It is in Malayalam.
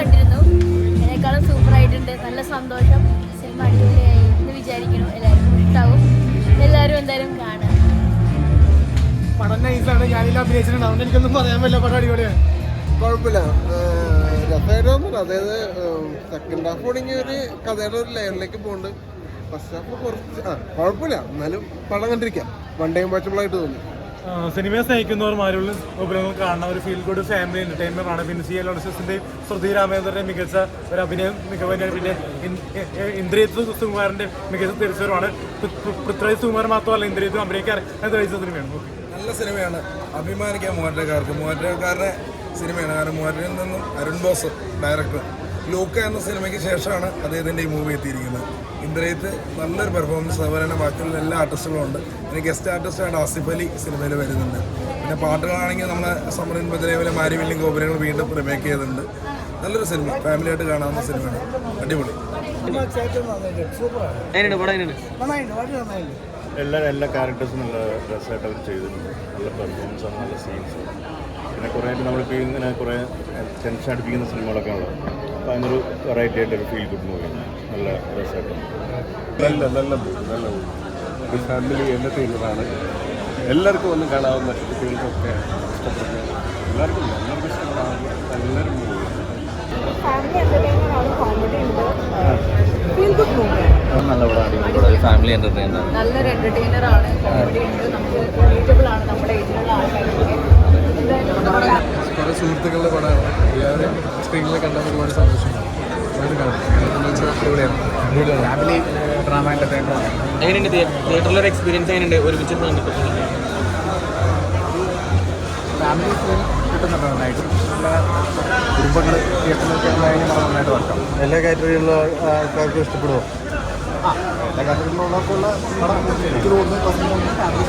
കണ്ടിരുന്നു. എന്നെക്കാളും സൂപ്പർ ആയിട്ടുണ്ട്. നല്ല സന്തോഷം. സിനിമ അടിപൊളിയായി എന്ന് വിചാരിക്കുന്നു എല്ലാവർക്കും ഇഷ്ടാവും എല്ലാവരും എന്തായാലും കാണാം. പടം നൈസാണ് ഞാനില്ല അഭിനയിച്ചിട്ടുണ്ട്. അതുകൊണ്ട് എനിക്കൊന്നും പറയാൻ പറ്റില്ല. പടം അടിപൊളിയാണ്. കുഴപ്പമില്ല. രസകരമൊന്നുമില്ല അതായത് സെക്കൻഡ് ഹാഫ് തുടങ്ങിയ ഒരു കഥയുടെ ഒരു ലെയറിലേക്ക് പോകുന്നുണ്ട് ഫസ്റ്റ് ഹാഫ് കുറച്ച് ആ കുഴപ്പമില്ല. എന്നാലും പടം കണ്ടിരിക്കാം. വൺ ടൈം വാച്ചബിൾ ആയിട്ട് തോന്നി. സിനിമയെ സ്നേഹിക്കുന്നവർ മാരുള്ള ഉപയോഗം കാണുന്ന ഒരു ഫീൽ ഗുഡ് ഫാമിലി എന്റർടൈൻമെന്റ് ആണ്. പിന്നെ സി എൽ ലോഡസിന്റെയും ശ്രുതി രാമേന്ദ്രന്റെ മികച്ച ഒരു അഭിനയം മികവ് പിന്നെ ഇന്ദ്രിയത്ത് സുകുമാറിന്റെ മികച്ച തിരിച്ചവരുമാണ് പൃഥ്വിരാജ് സുകുമാർ മാത്രമല്ല ഇന്ദ്രിയത്തും അഭിനയിക്കാൻ കഴിച്ച സിനിമയാണ്. നല്ല സിനിമയാണ്. അഭിമാനിക്കാൻ മൂവാറ്റക്കാർക്ക് മൂവാറ്റക്കാരുടെ സിനിമയാണ്. കാരണം മൂവാറ്റയിൽ നിന്നും അരുൺ ബോസ് ഡയറക്ടർ ലൂക്ക എന്ന സിനിമയ്ക്ക് ശേഷമാണ് അദ്ദേഹത്തിന്റെ ഈ മൂവി എത്തിയിരിക്കുന്നത്. ഇന്ദ്രയത്ത് നല്ലൊരു പെർഫോമൻസ് അതുപോലെ തന്നെ ബാക്കിയുള്ള എല്ലാ ആർട്ടിസ്റ്റുകളും ഉണ്ട്. പിന്നെ ഗസ്റ്റ് ആർട്ടിസ്റ്റായിട്ട് ആസിഫ് അലി സിനിമയിൽ വരുന്നുണ്ട് പിന്നെ പാട്ടുകളാണെങ്കിൽ നമ്മളെ സമരൻ ബദ്രേവിലെ മാരിവില്ലിൻ ഗോപുരങ്ങൾ വീണ്ടും റിമേക്ക് ചെയ്തിട്ടുണ്ട്. നല്ലൊരു സിനിമ ഫാമിലി ആയിട്ട് കാണാവുന്ന സിനിമയാണ് അടിപൊളി. എല്ലാ എല്ലാ ക്യാരക്ടേഴ്സും നല്ല ഡ്രസ്സായിട്ട് അവർ ചെയ്തിട്ടുണ്ട്. നല്ല പെർഫോമൻസ് ആണ് നല്ല സീൻസ് പിന്നെ കുറേ നമ്മൾ നമ്മളിപ്പോൾ ഇങ്ങനെ കുറേ ടെൻഷൻ അടിപ്പിക്കുന്ന സിനിമകളൊക്കെ ഉള്ളത്. അപ്പോൾ അതിനൊരു വെറൈറ്റി ആയിട്ടൊരു ഫീൽ ഗുഡ് മൂവി നല്ല രസമായിട്ടുണ്ട് നല്ല നല്ല മൂവി നല്ല മൂവി ഒരു ഫാമിലി എന്റർടൈനറാണ് എല്ലാവർക്കും ഒന്ന് കാണാവുന്ന കുട്ടികൾക്കൊക്കെ ഇഷ്ടപ്പെടുന്ന എല്ലാവർക്കും എല്ലാവർക്കും ഇഷ്ടപ്പെടാവുന്ന നല്ലൊരു മൂവി ഫാമിലി നല്ല പടമാണ് എന്റർടൈനർ നല്ലൊരു എന്റർടൈനർ ആണ്. കോമഡി ഉണ്ട്. നമുക്ക് റീച്ചബിൾ ആണ് നമ്മുടെ ഏജിലുള്ള ആൾക്കാർ സുഹൃത്തുക്കളുടെ പടമാണ്. എല്ലാവരും സ്ക്രീനിൽ കണ്ടാൽ ഒരുപാട് സന്തോഷമാണ് ഫാമിലി ഡ്രാമ എന്റർടൈനർ എങ്ങനെയുണ്ട് തിയേറ്ററിലൊരു എക്സ്പീരിയൻസ് എങ്ങനെയുണ്ട്? ഒരുമിച്ച് കണ്ടിട്ട് ഫാമിലി ഫിലിം കിട്ടുന്നുണ്ട് നന്നായിട്ട്. നല്ല കുടുംബങ്ങൾ തിയേറ്ററിലൊക്കെ നന്നായിട്ട് വർക്കാം എല്ലാ കാറ്റഗറിയിലുള്ള ആൾക്കാർക്കും ഇഷ്ടപ്പെടുമോ ആ എല്ലാ കാറ്റഗറിയിലുള്ളവർക്കുള്ള പടം എനിക്ക് തോന്നുന്നു ഫാമിലി